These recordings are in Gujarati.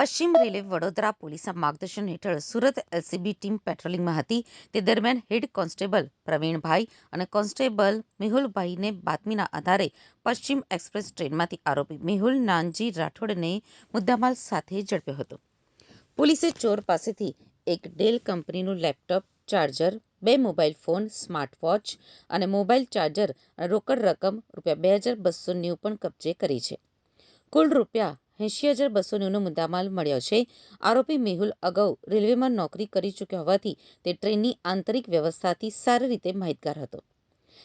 પશ્ચિમ રેલવે વડોદરા પોલીસના માર્ગદર્શન હેઠળ સુરત એલસીબી ટીમ પેટ્રોલિંગમાં હતી. તે દરમિયાન હેડ કોન્સ્ટેબલ પ્રવીણભાઈ અને કોન્સ્ટેબલ મેહુલભાઈને બાતમીના આધારે પશ્ચિમ એક્સપ્રેસ ટ્રેનમાંથી આરોપી મેહુલ નાનજી રાઠોડને મુદ્દામાલ સાથે ઝડપ્યો હતો. પોલીસે ચોર પાસેથી એક ડેલ કંપનીનું લેપટોપ, ચાર્જર, બે મોબાઈલ ફોન, સ્માર્ટ વોચ અને મોબાઈલ ચાર્જર અને રોકડ રકમ રૂપિયા બે હજાર બસો નેવું પણ કબજે કરી છે. કુલ રૂપિયા એંશી હજાર બસો નેવનો મુદ્દામાલ મળ્યો છે. આરોપી મેહુલ અગાઉ રેલવેમાં નોકરી કરી ચૂક્યો હોવાથી તે ટ્રેનની આંતરિક વ્યવસ્થાથી સારી રીતે માહિતગાર હતો.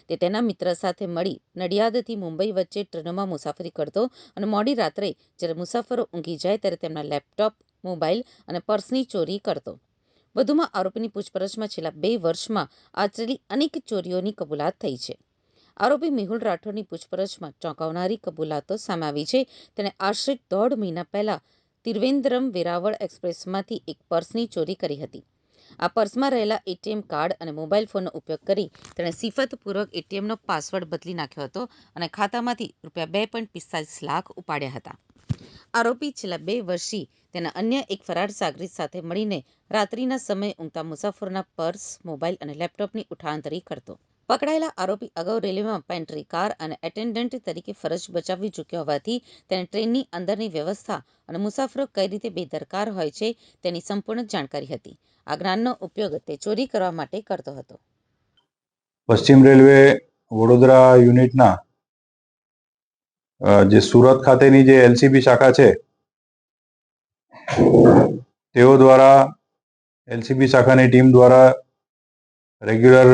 તે તેના મિત્ર સાથે મળી નડિયાદથી મુંબઈ વચ્ચે ટ્રેનોમાં મુસાફરી કરતો અને મોડી રાત્રે જ્યારે મુસાફરો ઊંઘી જાય ત્યારે તેમના લેપટોપ, મોબાઈલ અને પર્સની ચોરી કરતો. વધુમાં આરોપીની પૂછપરછમાં છેલ્લા બે વર્ષમાં આચરેલી અનેક ચોરીઓની કબૂલાત થઈ છે. આરોપી મેહુલ રાઠોડની પૂછપરછમાં ચોંકાવનારી કબૂલાતો સામે આવી છે. તેણે આશરે દોઢ મહિના પહેલા ત્રિવેન્દ્રમ વેરાવળ એક્સપ્રેસમાંથી એક પર્સની ચોરી કરી હતી. આ પર્સમાં રહેલા એટીએમ કાર્ડ અને મોબાઈલ ફોનનો ઉપયોગ કરી તેણે સિફતપૂર્વક એટીએમનો પાસવર્ડ બદલી નાખ્યો હતો અને ખાતામાંથી રૂપિયા બે પોઈન્ટ પિસ્તાલીસ લાખ ઉપાડ્યા હતા. આરોપી છેલ્લા બે વર્ષથી તેના અન્ય એક ફરાર સાગરીત સાથે મળીને રાત્રિના સમયે ઊંઘતા મુસાફરોના પર્સ મોબાઈલ અને લેપટોપની ઉઠાંતરી કરતો. પકડાયેલા આરોપી અગાઉ રેલવેમાં પેન્ટ્રી, કાર અને એટેન્ડન્ટ તરીકે ફરજ બજાવી ચૂક્યો હોવાથી તેને ટ્રેનની અંદરની વ્યવસ્થા અને મુસાફરો કઈ રીતે બેદરકાર હોય છે તેની સંપૂર્ણ જાણકારી હતી. આ જ્ઞાનનો ઉપયોગ તે ચોરી કરવા માટે કરતો હતો. પશ્ચિમ રેલવે વડોદરા યુનિટના જે સુરત ખાતેની જે એલસીબી શાખા છે, તેઓ દ્વારા એલસીબી શાખાની ટીમ દ્વારા રેગ્યુલર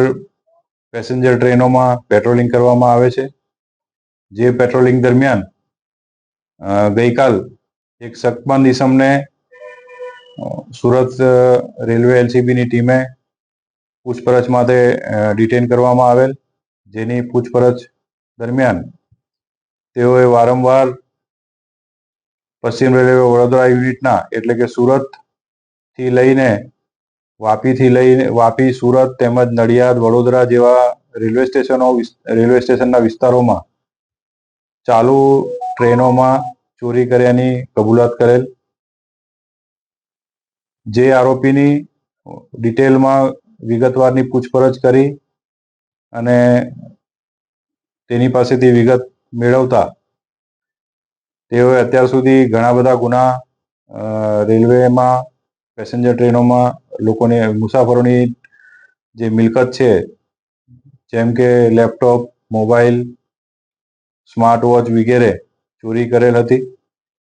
પેસેન્જર ટ્રેનોમાં પેટ્રોલિંગ કરવામાં આવે છે. જે પેટ્રોલિંગ દરમિયાન ગઈકાલ એક શકમંદ ઇસમને સુરત રેલવે એલસીબીની ટીમે પૂછપરછ માટે ડિટેન કરવામાં આવેલ. જેની પૂછપરછ દરમિયાન તેઓએ વારંવાર પશ્ચિમ રેલવે વડોદરા યુનિટના, એટલે કે સુરતથી લઈને વાપીથી લઈને, વાપી, સુરત તેમજ નડિયાદ, વડોદરા જેવા રેલવે સ્ટેશનો, રેલવે સ્ટેશનના વિસ્તારોમાં ચાલુ ટ્રેનોમાં ચોરી કર્યાની કબૂલાત કરેલ. જે આરોપીની ડિટેલમાં વિગતવારની પૂછપરછ કરી અને તેની પાસેથી વિગત મેળવતા તેઓએ અત્યાર સુધી ઘણા બધા ગુના રેલવેમાં, પેસેન્જર ટ્રેનોમાં લોકોને મુસાફરોની જે મિલકત છે, જેમ કે લેપટોપ, મોબાઈલ, સ્માર્ટ વોચ વગેરે ચોરી કરેલ હતી,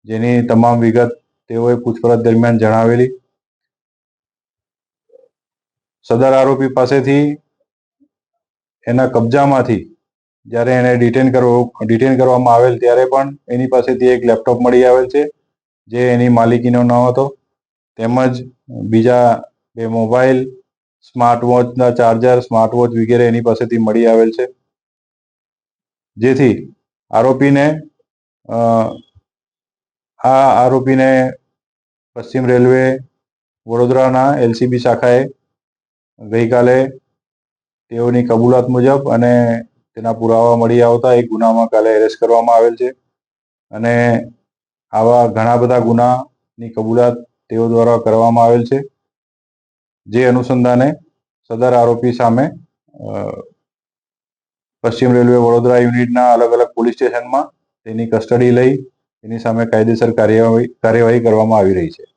જેની તમામ વિગત તેઓએ પૂછપરછ દરમિયાન જણાવેલી. સદર આરોપી પાસેથી એના કબજામાંથી જ્યારે એને ડિટેન કરવો, ડિટેન કરવામાં આવેલ ત્યારે પણ એની પાસેથી એક લેપટોપ મળી આવેલ છે, જે એની માલિકીનો ન હતો. તેમજ બીજા બે મોબાઈલ સ્માર્ટ વોચના ચાર્જર સ્માર્ટ વોચ વગેરે એની પાસેથી મળી આવેલ છે. જેથી આરોપીને આ આરોપીને પશ્ચિમ રેલવે વડોદરાના એલસીબી શાખાએ ગઈકાલે તેઓની કબૂલાત મુજબ અને તેના પુરાવા મળી આવતા એક ગુનામાં કાલે એરેસ્ટ કરવામાં આવેલ છે. અને આવા ઘણા બધા ગુનાની કબૂલાત તેઓ દ્વારા કરવામાં આવેલ છે. જે અનુસંધાને સદર આરોપી સામે પશ્ચિમ રેલવે વડોદરા યુનિટના અલગ અલગ પોલીસ સ્ટેશનમાં તેની કસ્ટડી લઈ તેની સામે કાયદેસર કાર્યવાહી કાર્યવાહી કરવામાં આવી રહી છે.